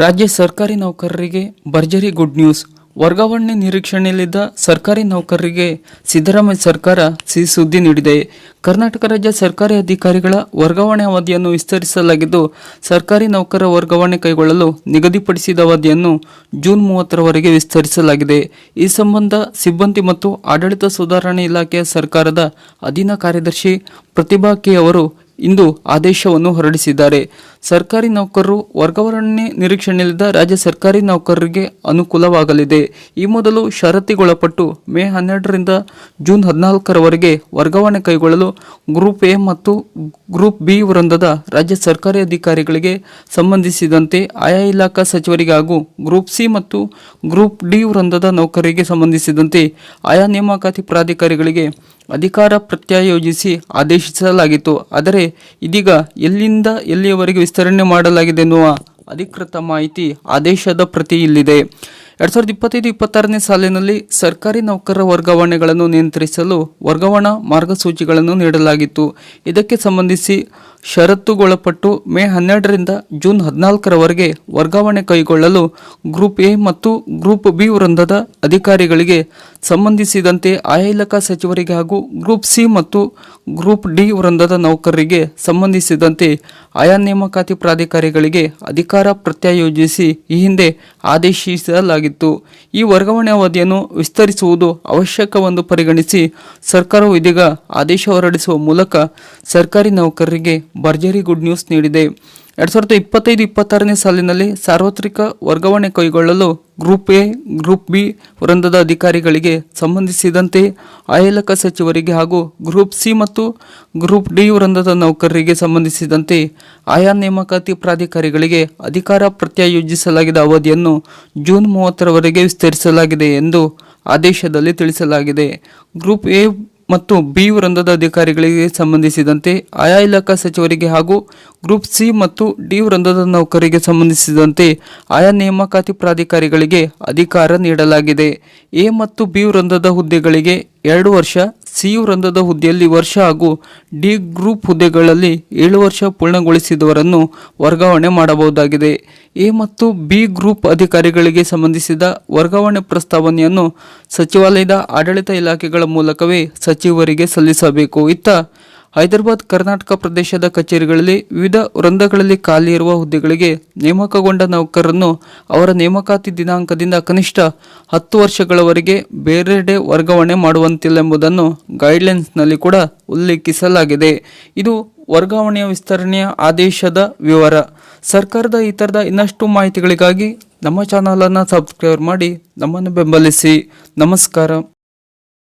ರಾಜ್ಯ ಸರ್ಕಾರಿ ನೌಕರರಿಗೆ ಭರ್ಜರಿ ಗುಡ್ ನ್ಯೂಸ್. ವರ್ಗಾವಣೆ ನಿರೀಕ್ಷಣೆಯಲ್ಲಿದ್ದ ಸರ್ಕಾರಿ ನೌಕರರಿಗೆ ಸಿದ್ದರಾಮಯ್ಯ ಸರ್ಕಾರ ಸಿಹಿ ಸುದ್ದಿ ನೀಡಿದೆ. ಕರ್ನಾಟಕ ರಾಜ್ಯ ಸರ್ಕಾರಿ ಅಧಿಕಾರಿಗಳ ವರ್ಗಾವಣೆ ಅವಧಿಯನ್ನು ವಿಸ್ತರಿಸಲಾಗಿದ್ದು, ಸರ್ಕಾರಿ ನೌಕರ ವರ್ಗಾವಣೆ ಕೈಗೊಳ್ಳಲು ನಿಗದಿಪಡಿಸಿದ ಅವಧಿಯನ್ನು ಜೂನ್ ಮೂವತ್ತರವರೆಗೆ ವಿಸ್ತರಿಸಲಾಗಿದೆ. ಈ ಸಂಬಂಧ ಸಿಬ್ಬಂದಿ ಮತ್ತು ಆಡಳಿತ ಸುಧಾರಣೆ ಇಲಾಖೆಯ ಸರ್ಕಾರದ ಅಧೀನ ಕಾರ್ಯದರ್ಶಿ ಪ್ರತಿಭಾ ಕೆ ಅವರು ಇಂದು ಆದೇಶವನ್ನು ಹೊರಡಿಸಿದ್ದಾರೆ. ಸರ್ಕಾರಿ ನೌಕರರು ವರ್ಗಾವಣೆ ನಿರೀಕ್ಷಣೆಯಲ್ಲಿದ್ದ ರಾಜ್ಯ ಸರ್ಕಾರಿ ನೌಕರರಿಗೆ ಅನುಕೂಲವಾಗಲಿದೆ. ಈ ಮೊದಲು ಷರತ್ತಿಗೊಳಪಟ್ಟು ಮೇ ಹನ್ನೆರಡರಿಂದ ಜೂನ್ ಹದಿನಾಲ್ಕರವರೆಗೆ ವರ್ಗಾವಣೆ ಕೈಗೊಳ್ಳಲು ಗ್ರೂಪ್ ಎ ಮತ್ತು ಗ್ರೂಪ್ ಬಿ ವೃಂದದ ರಾಜ್ಯ ಸರ್ಕಾರಿ ಅಧಿಕಾರಿಗಳಿಗೆ ಸಂಬಂಧಿಸಿದಂತೆ ಆಯಾ ಇಲಾಖಾ ಸಚಿವರಿಗೆ ಹಾಗೂ ಗ್ರೂಪ್ ಸಿ ಮತ್ತು ಗ್ರೂಪ್ ಡಿ ವೃಂದದ ನೌಕರರಿಗೆ ಸಂಬಂಧಿಸಿದಂತೆ ಆಯಾ ನೇಮಕಾತಿ ಪ್ರಾಧಿಕಾರಿಗಳಿಗೆ ಅಧಿಕಾರ ಪ್ರತ್ಯಯೋಜಿಸಿ ಆದೇಶಿಸಲಾಗಿತ್ತು. ಆದರೆ ಇದೀಗ ಎಲ್ಲಿಂದ ಎಲ್ಲಿಯವರೆಗೆ ವಿಸ್ತರಣೆ ಮಾಡಲಾಗಿದೆ ಎನ್ನುವ ಅಧಿಕೃತ ಮಾಹಿತಿ ಆದೇಶದ ಪ್ರತಿ ಇಲ್ಲಿದೆ. ಎರಡ್ ಸಾವಿರದ ಇಪ್ಪತ್ತೈದು, ಇಪ್ಪತ್ತಾರನೇ ಸಾಲಿನಲ್ಲಿ ಸರ್ಕಾರಿ ನೌಕರರ ವರ್ಗಾವಣೆಗಳನ್ನು ನಿಯಂತ್ರಿಸಲು ವರ್ಗಾವಣಾ ಮಾರ್ಗಸೂಚಿಗಳನ್ನು ನೀಡಲಾಗಿತ್ತು. ಇದಕ್ಕೆ ಸಂಬಂಧಿಸಿ ಷರತ್ತುಗೊಳಪಟ್ಟು ಮೇ ಹನ್ನೆರಡರಿಂದ ಜೂನ್ ಹದಿನಾಲ್ಕರವರೆಗೆ ವರ್ಗಾವಣೆ ಕೈಗೊಳ್ಳಲು ಗ್ರೂಪ್ ಎ ಮತ್ತು ಗ್ರೂಪ್ ಬಿ ವೃಂದದ ಅಧಿಕಾರಿಗಳಿಗೆ ಸಂಬಂಧಿಸಿದಂತೆ ಆಯಾ ಇಲಾಖಾ ಸಚಿವರಿಗೆ ಹಾಗೂ ಗ್ರೂಪ್ ಸಿ ಮತ್ತು ಗ್ರೂಪ್ ಡಿ ವೃಂದದ ನೌಕರರಿಗೆ ಸಂಬಂಧಿಸಿದಂತೆ ಆಯಾ ನೇಮಕಾತಿ ಪ್ರಾಧಿಕಾರಿಗಳಿಗೆ ಅಧಿಕಾರ ಪ್ರತ್ಯಯೋಜಿಸಿ ಈ ಹಿಂದೆ ಆದೇಶಿಸಲಾಗಿತ್ತು. ಈ ವರ್ಗಾವಣೆ ಅವಧಿಯನ್ನು ವಿಸ್ತರಿಸುವುದು ಅವಶ್ಯಕವೆಂದು ಪರಿಗಣಿಸಿ ಸರ್ಕಾರವು ಇದೀಗ ಆದೇಶ ಹೊರಡಿಸುವ ಮೂಲಕ ಸರ್ಕಾರಿ ನೌಕರರಿಗೆ ಭರ್ಜರಿ ಗುಡ್ ನ್ಯೂಸ್ ನೀಡಿದೆ. ಎರಡು ಸಾವಿರದ ಇಪ್ಪತ್ತೈದು, ಇಪ್ಪತ್ತಾರನೇ ಸಾಲಿನಲ್ಲಿ ಸಾರ್ವತ್ರಿಕ ವರ್ಗಾವಣೆ ಕೈಗೊಳ್ಳಲು ಗ್ರೂಪ್ ಎ, ಗ್ರೂಪ್ ಬಿ ವೃಂದದ ಅಧಿಕಾರಿಗಳಿಗೆ ಸಂಬಂಧಿಸಿದಂತೆ ಆಯಲಕ ಸಚಿವರಿಗೆ ಹಾಗೂ ಗ್ರೂಪ್ ಸಿ ಮತ್ತು ಗ್ರೂಪ್ ಡಿ ವೃಂದದ ನೌಕರರಿಗೆ ಸಂಬಂಧಿಸಿದಂತೆ ಆಯಾ ನೇಮಕಾತಿ ಪ್ರಾಧಿಕಾರಿಗಳಿಗೆ ಅಧಿಕಾರ ಪ್ರತ್ಯಾಯೋಜಿಸಲಾಗಿದ್ದ ಅವಧಿಯನ್ನು ಜೂನ್ ಮೂವತ್ತರವರೆಗೆ ವಿಸ್ತರಿಸಲಾಗಿದೆ ಎಂದು ಆದೇಶದಲ್ಲಿ ತಿಳಿಸಲಾಗಿದೆ. ಗ್ರೂಪ್ ಎ ಮತ್ತು ಬಿ ವೃಂದದ ಅಧಿಕಾರಿಗಳಿಗೆ ಸಂಬಂಧಿಸಿದಂತೆ ಆಯಾ ಇಲಾಖಾ ಸಚಿವರಿಗೆ ಹಾಗೂ ಗ್ರೂಪ್ ಸಿ ಮತ್ತು ಡಿ ವೃಂದದ ನೌಕರಿಗೆ ಸಂಬಂಧಿಸಿದಂತೆ ಆಯಾ ನೇಮಕಾತಿ ಪ್ರಾಧಿಕಾರಿಗಳಿಗೆ ಅಧಿಕಾರ ನೀಡಲಾಗಿದೆ. ಎ ಮತ್ತು ಬಿ ವೃಂದದ ಹುದ್ದೆಗಳಿಗೆ ಎರಡು ವರ್ಷ ಸಿ ವೃಂದದ ಹುದ್ದೆಯಲ್ಲಿ ವರ್ಷ ಹಾಗೂ ಡಿ ಗ್ರೂಪ್ ಹುದ್ದೆಗಳಲ್ಲಿ ಏಳು ವರ್ಷ ಪೂರ್ಣಗೊಳಿಸಿದವರನ್ನು ವರ್ಗಾವಣೆ ಮಾಡಬಹುದಾಗಿದೆ. ಎ ಮತ್ತು ಬಿ ಗ್ರೂಪ್ ಅಧಿಕಾರಿಗಳಿಗೆ ಸಂಬಂಧಿಸಿದ ವರ್ಗಾವಣೆ ಪ್ರಸ್ತಾವನೆಯನ್ನು ಸಚಿವಾಲಯದ ಆಡಳಿತ ಇಲಾಖೆಗಳ ಮೂಲಕವೇ ಸಚಿವರಿಗೆ ಸಲ್ಲಿಸಬೇಕು. ಇತ್ತ ಹೈದರಾಬಾದ್, ಕರ್ನಾಟಕ ಪ್ರದೇಶದ ಕಚೇರಿಗಳಲ್ಲಿ ವಿವಿಧ ವೃಂದಗಳಲ್ಲಿ ಖಾಲಿ ಇರುವ ಹುದ್ದೆಗಳಿಗೆ ನೇಮಕಗೊಂಡ ನೌಕರರನ್ನು ಅವರ ನೇಮಕಾತಿ ದಿನಾಂಕದಿಂದ ಕನಿಷ್ಠ ಹತ್ತು ವರ್ಷಗಳವರೆಗೆ ಬೇರೆಡೆ ವರ್ಗಾವಣೆ ಮಾಡುವಂತಿಲ್ಲ ಎಂಬುದನ್ನು ಗೈಡ್ಲೈನ್ಸ್ನಲ್ಲಿ ಕೂಡ ಉಲ್ಲೇಖಿಸಲಾಗಿದೆ. ಇದು ವರ್ಗಾವಣೆಯ ವಿಸ್ತರಣೆಯ ಆದೇಶದ ವಿವರ. ಸರ್ಕಾರದ ಈ ಥರದ ಇನ್ನಷ್ಟು ಮಾಹಿತಿಗಳಿಗಾಗಿ ನಮ್ಮ ಚಾನಲನ್ನು ಸಬ್ಸ್ಕ್ರೈಬ್ ಮಾಡಿ ನಮ್ಮನ್ನು ಬೆಂಬಲಿಸಿ. ನಮಸ್ಕಾರ.